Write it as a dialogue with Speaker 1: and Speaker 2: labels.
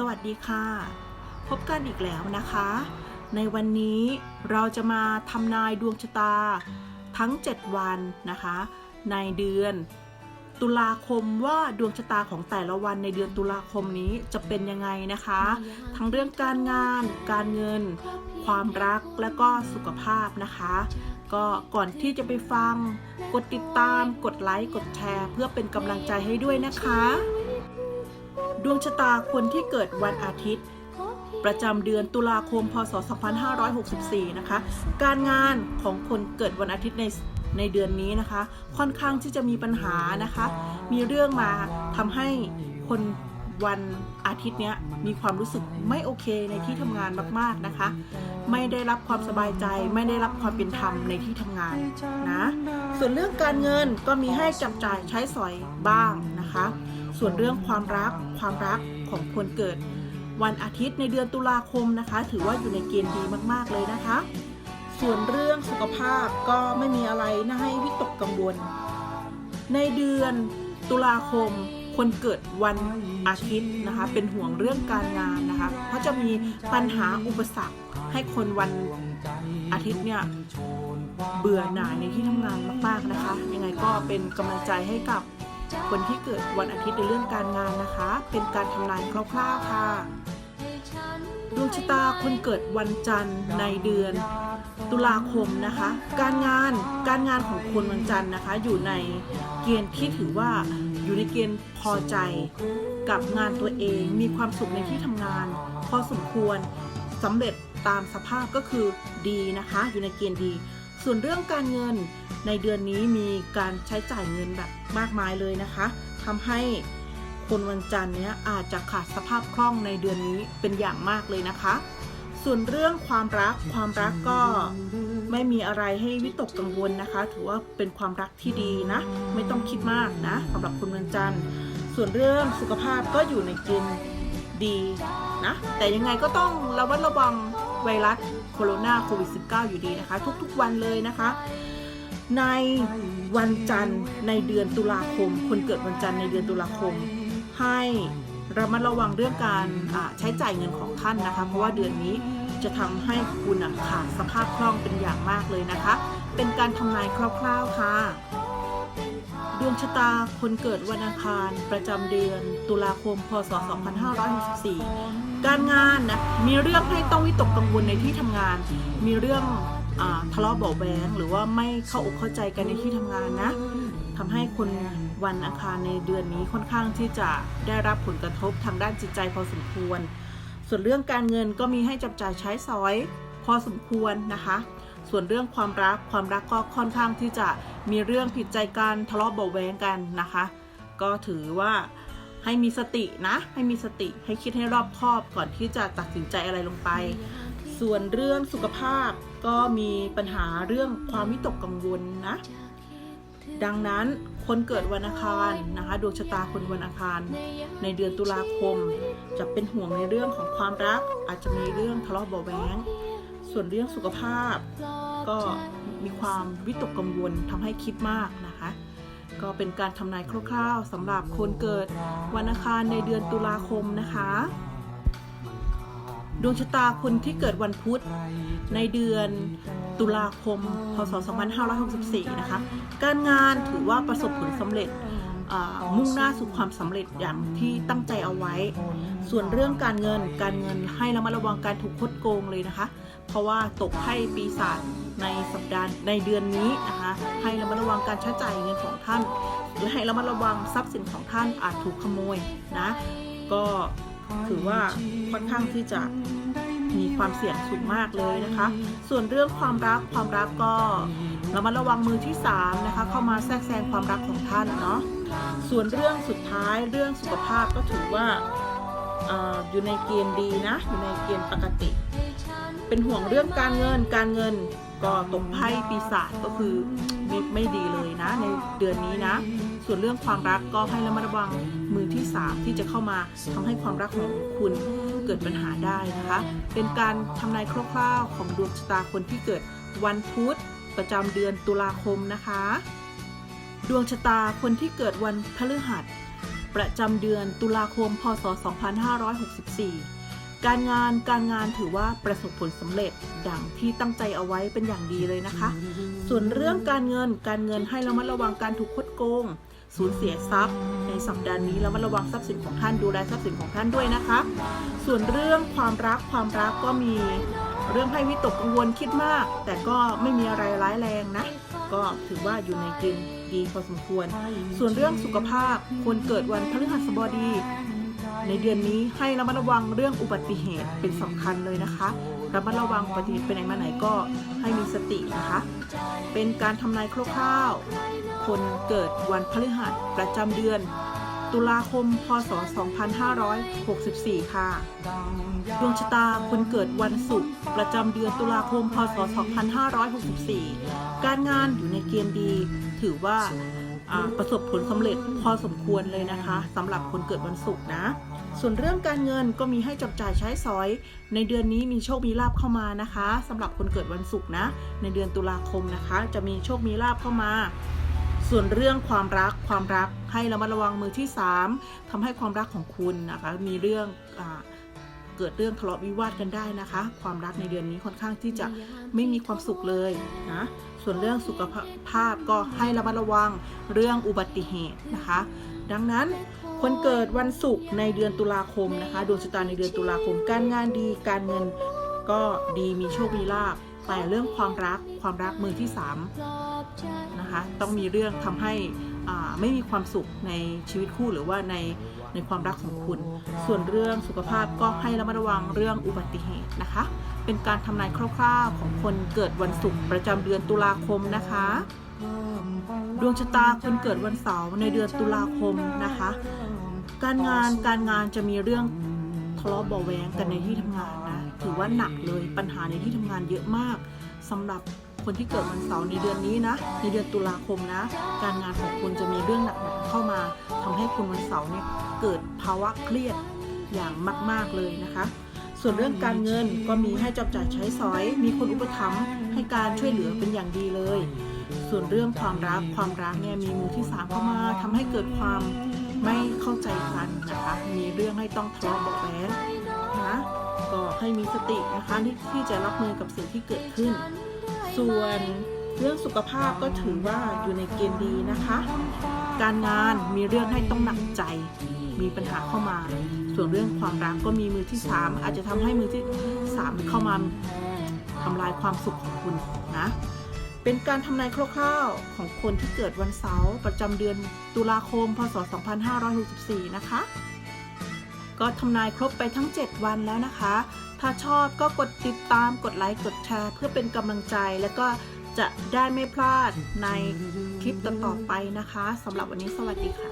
Speaker 1: สวัสดีค่ะ พบกันอีกแล้วนะคะ ในวันนี้เราจะมาทำนายดวงชะตาทั้ง 7 วันนะคะ ในเดือน ตุลาคมว่าดวงชะตาของแต่ละวันในเดือนตุลาคมนี้จะเป็นยังไงนะคะ ทั้งเรื่องการงาน การเงิน ความรักและก็สุขภาพนะคะ ก็ก่อนที่จะไปฟัง กดติดตาม กดไลค์ กดแชร์ เพื่อเป็นกำลังใจให้ด้วยนะคะ ดวงชะตาคนที่เกิดวันอาทิตย์ ประจำเดือนตุลาคม พศ 2564 นะคะ การงานของคนเกิดวันอาทิตย์ในในเดือนนี้นะคะ ค่อนข้างที่จะมีปัญหานะคะ มีเรื่องมาทำให้คนวันอาทิตย์เนี้ยมีความรู้สึกไม่โอเคในที่ทำงานมาก ๆนะคะ ไม่ได้รับความสบายใจ ไม่ได้รับความเป็นธรรมในที่ทำงานนะ ส่วนเรื่องการเงินก็มีให้จับจ่ายใช้สอยบ้างนะคะ ส่วนเรื่องความรักความรักของคนเกิด วันอาทิตย์ในเดือนตุลาคมนะคะ ถือว่าอยู่ในเกณฑ์ดีมากๆเลยนะคะ ส่วนเรื่องสุขภาพก็ไม่มีอะไรน่าให้วิตกกังวล ในเดือนตุลาคมคนเกิดวันอาทิตย์นะคะ เป็นห่วงเรื่องการงานนะคะเพราะจะมีปัญหาอุปสรรคให้คนวันอาทิตย์เนี่ยเบื่อหน่ายในที่ทำงานมากๆนะคะ ยังไงก็เป็นกำลังใจให้กับ คนที่เกิดวันอาทิตย์ในเรื่องการงานนะคะ เป็นการทำนายคร่าวๆค่ะ ดวงชะตาคนเกิดวันจันทร์ในเดือน ตุลาคมนะคะ การงานการงานของคนวันจันทร์นะคะ อยู่ในเกณฑ์ที่ถือว่าอยู่ในเกณฑ์พอใจกับงานตัวเองมีความสุขในที่ทำงาน พอสมควรสำเร็จตามสภาพก็คือดีนะคะ อยู่ในเกณฑ์ดี ส่วนเรื่องการเงินในเดือนนี้มีการใช้จ่ายเงินแบบมากมายเลยนะคะทำให้คนวันจันทร์เนี้ยอาจจะขาดสภาพคล่องในเดือนนี้เป็นอย่างมากเลยนะคะ ส่วนเรื่องความรักความรักก็ไม่มีอะไรให้วิตกกังวลนะคะ ถือว่าเป็นความรักที่ดีนะ ไม่ต้องคิดมากนะสำหรับคนวันจันทร์ ส่วนเรื่องสุขภาพก็อยู่ในเกณฑ์ดีนะ แต่ยังไงก็ต้องระมัดระวัง ไวรัสโคโรนาโควิด -19 อยู่ดีนะคะ ทุกๆวันเลยนะคะ ในวันจันทร์ในเดือนตุลาคม คนเกิดวันจันทร์ในเดือนตุลาคม ให้ระมัดระวังเรื่องการใช้จ่ายเงินของท่านนะคะ เพราะว่าเดือนนี้จะทำให้คุณอะขาดสภาพคล่องเป็นอย่างมากเลยนะคะ เป็นการทำนายคร่าวๆค่ะ ดวงชะตาคนเกิดวันอังคารประจำเดือนตุลาคม พศ 2564 การงานนะมีเรื่องให้ต้องวิตกกังวลในที่ทำงาน มีเรื่องอทะเลาะเบาะแวงหรือว่าไม่เข้าอกเข้าใจกันในที่ทำงานนะทำให้คนวันอังคารในเดือนนี้ค่อนข้างที่จะได้รับผลกระทบทางด้านจิตใจพอสมควร ส่วนเรื่องการเงินก็มีให้จับจ่ายใช้สอยพอสมควรนะคะ ส่วนเรื่องความรักความรักก็ค่อนข้างที่จะมีเรื่องผิดใจกันทะเลาะเบาแวงกันนะคะ ก็ถือว่าให้มีสตินะ ให้มีสติให้คิดให้รอบคอบก่อนที่จะตัดสินใจอะไรลงไป ส่วนเรื่องสุขภาพก็มีปัญหาเรื่องความวิตกกังวลนะ ดังนั้นคนเกิดวันอังคารนะคะดวงชะตาคนวันอังคารในเดือนตุลาคม จะเป็นห่วงในเรื่องของความรักอาจจะมีเรื่องทะเลาะเบาแว้ง ส่วนเรื่องสุขภาพ ก็มีความวิตกกังวลทำให้คิดมากนะคะ ก็เป็นการทำนายคร่าวๆสำหรับคนเกิดวันอังคารในเดือนตุลาคมนะคะ ดวงชะตาคนที่เกิดวันพุธในเดือนตุลาคม พศ 2564 นะคะ การงานถือว่าประสบผลสำเร็จมุ่งหน้าสู่ความสำเร็จอย่างที่ตั้งใจเอาไว้ ส่วนเรื่องการเงิน การเงินให้ระมัดระวังการถูกคดโกงเลยนะคะ เพราะว่าตกให้ปีศาจในสัปดาห์ในเดือนนี้นะคะให้ระมัดระวังการใช้จ่ายเงินของท่านและให้ระมัดระวังทรัพย์สินของท่านอาจถูกขโมยนะก็ถือว่าค่อนข้างที่จะมีความเสี่ยงสูงมากเลยนะคะ ส่วนเรื่องความรักความรักก็เระมัดระวังมือที่สามนะคะเข้ามาแทรกแซงความรักของท่านเนาะ ส่วนเรื่องสุดท้ายเรื่องสุขภาพก็ถือว่าออยู่ในเกณฑ์ดีนะ อยู่ในเกณฑ์ปกติ เป็นห่วงเรื่องการเงิน การเงินก็ตกไพ่ปีศาจก็คือไม่ไม่ดีเลยนะ ในเดือนนี้นะ ส่วนเรื่องความรักก็ให้ระมัดระวังมือที่สามที่จะเข้ามาทำให้ความรักของคุณเกิดปัญหาได้นะคะ เป็นการทำนายคร่าวๆของดวงชะตาคนที่เกิดวันพุธประจำเดือนตุลาคมนะคะ ดวงชะตาคนที่เกิดวันพฤหัสปประจำเดือนตุลาคม พศ 2564 การงานการงานถือว่าประสบผลสำเร็จดังที่ตั้งใจเอาไว้เป็นอย่างดีเลยนะคะ ส่วนเรื่องการเงินการเงินให้ระมัดระวังการถูกคดโกงสูญเสียทรัพย์ ในสัปดาห์นี้ระมัดระวังทรัพย์สินของท่านดูแลทรัพย์สินของท่านด้วยนะคะ ส่วนเรื่องความรักความรักก็มีเรื่องให้วิตกกังวลคิดมาก แต่ก็ไม่มีอะไรร้ายแรงนะ ก็ถือว่าอยู่ในเกณฑ์ดีพอสมควร ส่วนเรื่องสุขภาพคนเกิดวันพฤหัสบดี ในเดือนนี้ให้ระมัดระวังเรื่องอุบัติเหตุเป็นสำคัญเลยนะคะระมัดระวังอุบัติเหตุไปไหนมาไหนก็ให้มีสตินะคะ เป็นการทำนายคร่าวๆคนเกิดวันพฤหัสประจำเดือน ตุลาคม พศ 2564 ค่ะ ดวงชะตาคนเกิดวันศุกร์ประจำเดือนตุลาคม พศ 2564 การงานอยู่ในเกณฑ์ดี ถือว่า ประสบผลสำเร็จพอสมควรเลยนะคะสำหรับคนเกิดวันศุกร์นะ ส่วนเรื่องการเงินก็มีให้จับจ่ายใช้สอย ในเดือนนี้มีโชคมีลาบเข้ามานะคะสำหรับคนเกิดวันศุกร์นะ ในเดือนตุลาคมนะคะ จะมีโชคมีลาบเข้ามาส่วนเรื่องความรักความรักให้ระมัดระวังมือที่ 3ทำให้ความรักของคุณนะคะ มีเรื่องอเกิดเรื่องทะเลาะวิวาทกันได้นะคะ ความรักในเดือนนี้ค่อนข้างที่จะไม่มีความสุขเลยนะ ส่วนเรื่องสุขภาพก็ให้ระมัดระวังเรื่องอุบัติเหตุนะคะ ดังนั้นคนเกิดวันศุกร์ในเดือนตุลาคมนะคะดวงชะตาในเดือนตุลาคม การงานดี การเงินก็ดีมีโชคมีลาภแต่เรื่องความรักความรักมือที่สามนะคะต้องมีเรื่องทำให้ ไม่มีความสุขในชีวิตคู่หรือว่าในในความรักของคุณ ส่วนเรื่องสุขภาพก็ให้ระมัดระวังเรื่องอุบัติเหตุนะคะ เป็นการทำนายคร่าวๆของคนเกิดวันศุกร์ประจำเดือนตุลาคมนะคะดวงชะตาคนเกิดวันเสาร์ในเดือนตุลาคมนะคะ การงานการงานจะมีเรื่องทะเลาะเบาะแวงกันในที่ทำงานนะถือว่าหนักเลยปัญหาในที่ทำงานเยอะมากสำหรับ คนที่เกิดวันเสาร์ในเดือนนี้นะ ในเดือนตุลาคมนะ การงานของคุณจะมีเรื่องหนักๆเข้ามาทำให้คุณวันเสาร์เนี่ยเกิดภาวะเครียดอย่างมาก ๆเลยนะคะส่วนเรื่องการเงินก็มีให้จับจ่ายใช้สอย มีคนอุปถัมภ์ให้การช่วยเหลือเป็นอย่างดีเลย ส่วนเรื่องความรักความรักเนี่ยมีมือที่สามเข้ามาทำให้เกิดความไม่เข้าใจกันนะคะ มีเรื่องให้ต้องทะเลาะเบาะแว้งนะ ก็ให้มีสตินะคะที่จะรับมือกับสิ่งที่เกิดขึ้น ส่วนเรื่องสุขภาพก็ถือว่าอยู่ในเกณฑ์ดีนะคะ การงานมีเรื่องให้ต้องหนักใจ มีปัญหาเข้ามา ส่วนเรื่องความรักก็มีมือที่สามอาจจะทำให้มือที่สามเข้ามาทำลายความสุขของคุณนะ เป็นการทำนายคร่าวๆของคนที่เกิดวันเสาร์ประจำเดือนตุลาคม พศ 2564 นะคะ ก็ทำนายครบไปทั้ง 7 วันแล้วนะคะ ถ้าชอบก็กดติดตามกดไลค์กดแชร์เพื่อเป็นกำลังใจแล้วก็จะได้ไม่พลาดในคลิปต่อๆไปนะคะสำหรับวันนี้สวัสดีค่ะ